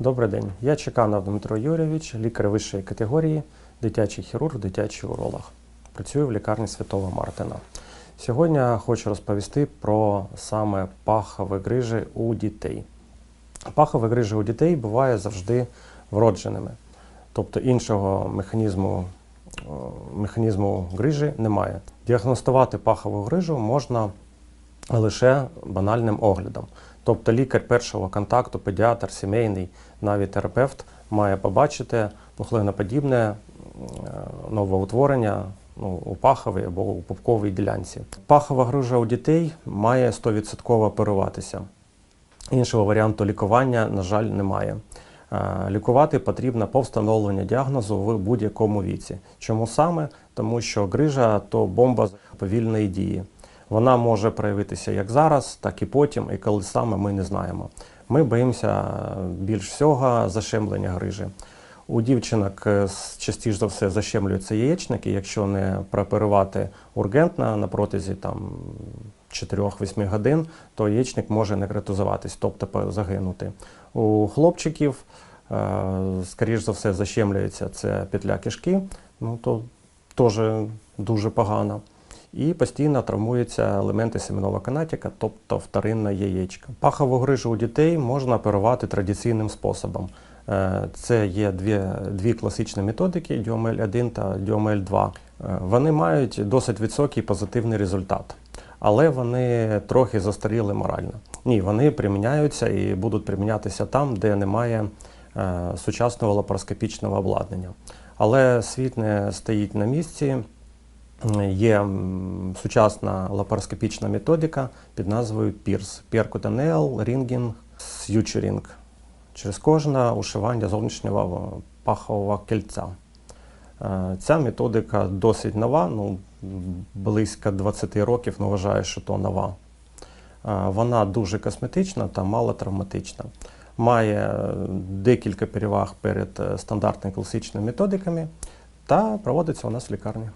Добрий день. Я Чеканов Дмитро Юрійович, лікар вищої категорії, дитячий хірург, дитячий уролог. Працюю в лікарні Святого Мартина. Сьогодні хочу розповісти про саме пахові грижі у дітей. Пахові грижі у дітей буває завжди вродженими, тобто іншого механізму, механізму грижі немає. Діагностувати пахову грижу можна лише банальним оглядом. Тобто лікар першого контакту, педіатр, сімейний, навіть терапевт має побачити пухлиноподібне е, новоутворення ну, у паховій або у пупковій ділянці. Пахова грижа у дітей має 100% оперуватися. Іншого варіанту лікування, на жаль, немає. Е, Лікувати потрібно по встановленню діагнозу в будь-якому віці. Чому саме? Тому що грижа то бомба повільної дії. Вона може проявитися як зараз, так і потім, і коли саме ми не знаємо. Ми боїмося більш всього защемлення грижі. У дівчинок е, частіше за все защемлюються яєчники, якщо не прооперувати ургентно на протязі там 4-8 годин, то яєчник може некротизуватись, тобто загинути. У хлопчиків, е, скоріш за все, защемлюється це петля кишки, ну то теж дуже погано. І постійно травмуються елементи семенова канатіка, тобто вторинна яєчка. Пахову грижу у дітей можна оперувати традиційним способом. Е, Це є дві, дві класичні методики Діомель 1 та Діомель 2. Е, Вони мають досить високий позитивний результат, але вони трохи застаріли морально. Ні, вони приміняються і будуть примінятися там, де немає е, сучасного лапароскопічного обладнання. Але світ не стоїть на місці. Є сучасна лапароскопічна методика під назвою PIRS – Percutaneal Ringing Suturing через кожне ушивання зовнішнього пахового кільця. Е, Ця методика досить нова, ну, близько 20 років, не вважаю, що то нова. Е, Вона дуже косметична та малотравматична. Має е, декілька переваг перед стандартними класичними методиками та проводиться у нас в лікарні.